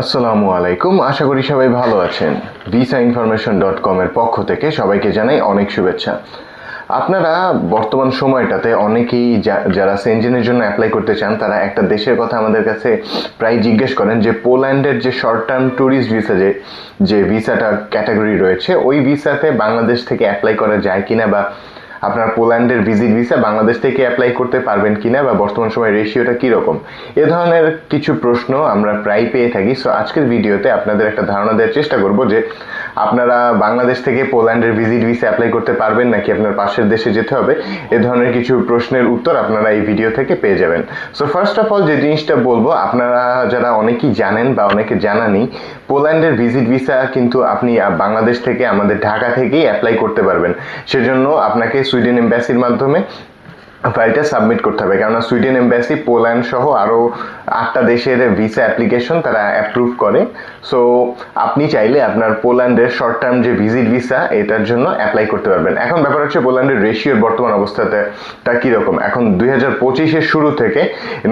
আসসালামু আলাইকুম। আশা করি সবাই ভালো আছেন। ভিসা ইনফরমেশন ডট কমের পক্ষ থেকে সবাইকে জানাই অনেক শুভেচ্ছা। আপনারা বর্তমান সময়টাতে অনেকেই যারা সেনজেনের জন্য অ্যাপ্লাই করতে চান, তারা একটা দেশের কথা আমাদের কাছে প্রায় জিজ্ঞেস করেন যে পোল্যান্ডের যে শর্ট টার্ম ট্যুরিস্ট ভিসা যে যে ভিসাটা ক্যাটাগরি রয়েছে, ওই ভিসাতে বাংলাদেশ থেকে অ্যাপ্লাই করা যায় কিনা বা আপনার পোল্যান্ডের ভিজিট ভিসা বাংলাদেশ থেকে অ্যাপ্লাই করতে পারবেন কিনা বা বর্তমান সময় রেশিওটা কীরকম? এ ধরনের কিছু প্রশ্ন আমরা প্রায় পেয়ে থাকি। সো আজকের ভিডিওতে আপনাদের একটা ধারণা দেওয়ার চেষ্টা করব যে আপনারা বাংলাদেশ থেকে পোল্যান্ডের ভিজিট ভিসা অ্যাপ্লাই করতে পারবেন নাকি আপনার পাশের দেশে যেতে হবে? এ ধরনের কিছু প্রশ্নের উত্তর আপনারা এই ভিডিও থেকে পেয়ে যাবেন। সো ফার্স্ট অফ অল যে জিনিসটা বলব, আপনারা যারা অনেকেই জানেন বা অনেকে জানা নেই, পোল্যান্ডের ভিজিট ভিসা কিন্তু আপনি বাংলাদেশ থেকে, আমাদের ঢাকা থেকেই অ্যাপ্লাই করতে পারবেন। সেজন্য আপনাকে সুইডেন এম্বাসির মাধ্যমে ফাইলটা সাবমিট করতে হবে। কেননা সুইডেন এম্বাসি পোল্যান্ড সহ আরও আটটা দেশের ভিসা অ্যাপ্লিকেশন তারা অ্যাপ্রুভ করে। সো আপনি চাইলে আপনার পোল্যান্ডের শর্ট টার্ম যে ভিজিট ভিসা এটার জন্য অ্যাপ্লাই করতে পারবেন। এখন ব্যাপার হচ্ছে পোল্যান্ডের রেশিওর বর্তমান অবস্থাতে তা কীরকম এখন দুই হাজার পঁচিশের শুরু থেকে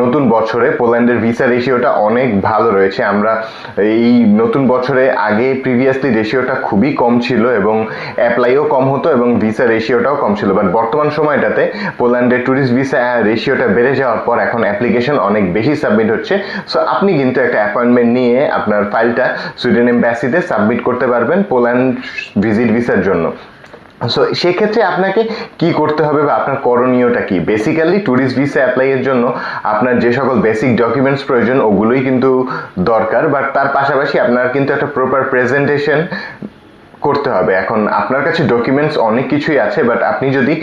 নতুন বছরে পোল্যান্ডের ভিসা রেশিওটা অনেক ভালো রয়েছে। আমরা এই নতুন বছরে আগে প্রিভিয়াসলি রেশিওটা খুবই কম ছিল এবং অ্যাপ্লাইও কম হতো এবং ভিসা রেশিওটাও কম ছিল। বাট বর্তমান সময়টাতে পোল্যান্ডের ট্যুরিস্ট ভিসা রেশিওটা বেড়ে যাওয়ার পর এখন অ্যাপ্লিকেশন অনেক বেশি সাবমিট হচ্ছে। সো আপনি কিন্তু একটা অ্যাপয়েন্টমেন্ট নিয়ে আপনার ফাইলটা সুইডেন এম্বাসিতে সাবমিট করতে পারবেন পোল্যান্ড ভিজিট ভিসার জন্য। সো সেক্ষেত্রে আপনাকে কি করতে হবে বা আপনার করণীয়টা কি? বেসিক্যালি ট্যুরিস্ট ভিসা অ্যাপ্লাইয়ের জন্য আপনার যে সকল বেসিক ডকুমেন্টস প্রয়োজন, ওগুলোই কিন্তু দরকার। বাট তার পাশাপাশি আপনার কিন্তু একটা প্রপার প্রেজেন্টেশন করতে হবে। এখন আপনার কাছে ডকুমেন্টস অনেক কিছুই আছে বাট আপনি যদি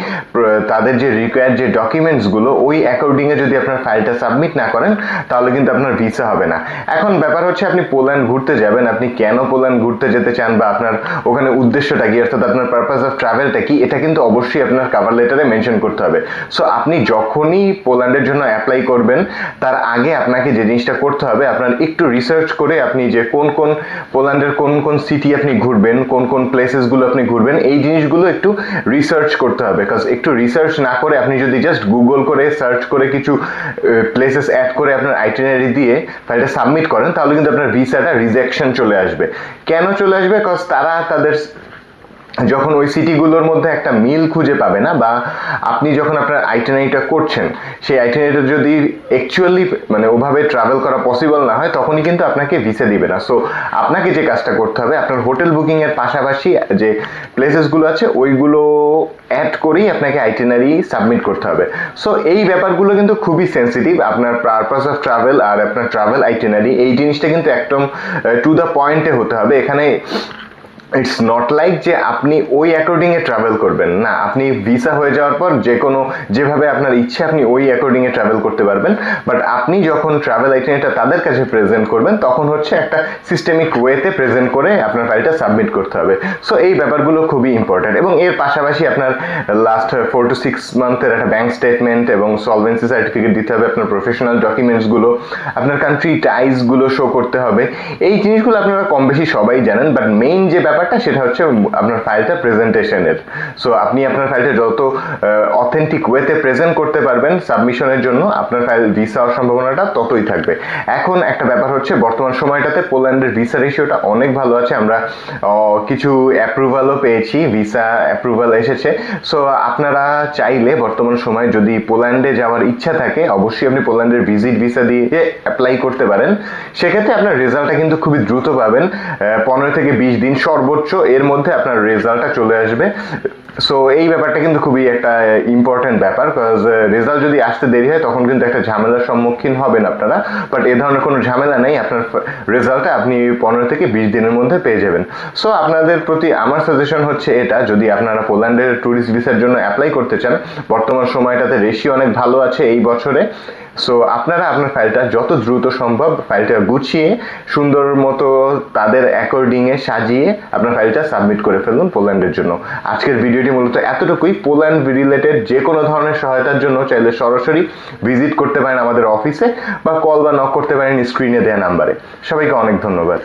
তাদের যে রিকোয়ার্ড যে ডকুমেন্টসগুলো ওই অ্যাকর্ডিংয়ে যদি আপনার ফাইলটা সাবমিট না করেন, তাহলে কিন্তু আপনার ভিসা হবে না। এখন ব্যাপার হচ্ছে আপনি পোল্যান্ড ঘুরতে যাবেন, আপনি কেন পোল্যান্ড ঘুরতে যেতে চান বা আপনার ওখানে উদ্দেশ্যটা কি, অর্থাৎ আপনার পারপাস অফ ট্রাভেলটা কি, এটা কিন্তু অবশ্যই আপনার কাভার লেটারে মেনশন করতে হবে। সো আপনি যখনই পোল্যান্ডের জন্য অ্যাপ্লাই করবেন, তার আগে আপনাকে যে জিনিসটা করতে হবে, আপনার একটু রিসার্চ করে আপনি যে কোন কোন পোল্যান্ডের কোন কোন সিটি আপনি ঘুরবেন কোন কোন প্লেসেসগুলো আপনি ঘুরবেন, এই জিনিসগুলো একটু রিসার্চ করতে হবে। কাজ একটু রিসার্চ না করে আপনি যদি জাস্ট গুগল করে সার্চ করে কিছু প্লেসেস অ্যাড করে আপনার আইটেনারি দিয়ে ফাইলটা সাবমিট করেন, তাহলে কিন্তু আপনার ভিসাটা রিজেকশন চলে আসবে। কেন চলে আসবে? কজ তারা তাদের যখন ওই সিটিগুলোর মধ্যে একটা মিল খুঁজে পাবে না, বা আপনি যখন আপনার আইটেনারিটা করছেন, সেই আইটেনারিটা যদি অ্যাকচুয়ালি মানে ওভাবে ট্রাভেল করা পসিবল না হয়, তখনই কিন্তু আপনাকে ভিসা দিবে না। সো আপনাকে যে কাজটা করতে হবে, আপনার হোটেল বুকিংয়ের পাশাপাশি যে প্লেসেসগুলো আছে, ওইগুলো অ্যাড করেই আপনাকে আইটেনারি সাবমিট করতে হবে। সো এই ব্যাপারগুলো কিন্তু খুবই সেন্সিটিভ আপনার পারপাস অফ ট্রাভেল আর আপনার ট্রাভেল আইটেনারি এই জিনিসটা কিন্তু একদম টু দ্য পয়েন্টে হতে হবে। এখানে ইটস নট লাইক যে আপনি ওই অ্যাকর্ডিংয়ে ট্রাভেল করবেন না। আপনি ভিসা হয়ে যাওয়ার পর যে কোনো, যেভাবে আপনার ইচ্ছে, আপনি ওই অ্যাকর্ডিংয়ে ট্রাভেল করতে পারবেন। বাট আপনি যখন ট্রাভেল আইটেনিটা তাদের কাছে প্রেজেন্ট করবেন, তখন হচ্ছে একটা সিস্টেমিক ওয়েতে প্রেজেন্ট করে আপনার ফাইলটা সাবমিট করতে হবে। সো এই ব্যাপারগুলো খুবই ইম্পর্ট্যান্ট এবং এর পাশাপাশি আপনার লাস্ট ফোর টু সিক্স মান্থের একটা ব্যাঙ্ক স্টেটমেন্ট এবং সলভেন্সি সার্টিফিকেট দিতে হবে আপনার প্রফেশনাল ডকুমেন্টসগুলো আপনার কান্ট্রি টাইজগুলো শো করতে হবে। এই জিনিসগুলো আপনারা কম বেশি সবাই জানেন। বাট মেইন যে ব্যাপারটা সেটা হচ্ছে আপনার ফাইলটা প্রেজেন্টেশনের। সো আপনি আপনার ফাইলটা যত অথেন্টিক ওয়েতে প্রেজেন্ট করতে পারবেন সাবমিশনের জন্য, আপনার ফাইল ভিসা হওয়ার সম্ভাবনাটা ততই থাকবে। এখন একটা ব্যাপার হচ্ছে, বর্তমান সময়টাতে পোল্যান্ডের ভিসা রেশিওটা অনেক ভালো আছে। আমরা কিছু অ্যাপ্রুভালও পেয়েছি ভিসা অ্যাপ্রুভাল এসেছে। সো আপনারা চাইলে বর্তমান সময় যদি পোল্যান্ডে যাওয়ার ইচ্ছা থাকে, অবশ্যই আপনি পোল্যান্ডের ভিজিট ভিসা দিয়ে অ্যাপ্লাই করতে পারেন। সেক্ষেত্রে আপনার রেজাল্টটা কিন্তু খুবই দ্রুত পাবেন। পনেরো থেকে বিশ দিন সর্বোচ্চ এর মধ্যে আপনার রেজাল্টটা চলে আসবে। সো এই ব্যাপারটা কিন্তু খুবই একটা ইম্পর্টেন্ট ব্যাপার বিকজ রেজাল্ট যদি আসতে দেরি হয়, তখন কিন্তু একটা ঝামেলার সম্মুখীন হবেন আপনারা। বাট এ ধরনের কোনো ঝামেলা নেই, আপনার রেজাল্টটা আপনি পনেরো থেকে বিশ দিনের মধ্যে পেয়ে যাবেন। সো আপনাদের প্রতি আমার সাজেশন হচ্ছে এটা, যদি আপনারা পোল্যান্ডের ট্যুরিস্ট ভিসার জন্য অ্যাপ্লাই করতে চান, বর্তমান সময়টাতে রেশিও অনেক ভালো আছে এই বছরে। সো আপনারা আপনার ফাইলটা যত দ্রুত সম্ভব ফাইলটা গুছিয়ে, সুন্দর মতো তাদের অ্যাকর্ডিংয়ে সাজিয়ে আপনার ফাইলটা সাবমিট করে ফেলুন পোল্যান্ডের জন্য। আজকের ভিডিওটি মূলত এতটুকুই। পোল্যান্ড রিলেটেড যে কোনো ধরনের সহায়তার জন্য চাইলে সরাসরি ভিজিট করতে পারেন আমাদের অফিসে বা কল বা নক করতে পারেন স্ক্রিনে দেওয়া নাম্বারে সবাইকে অনেক ধন্যবাদ।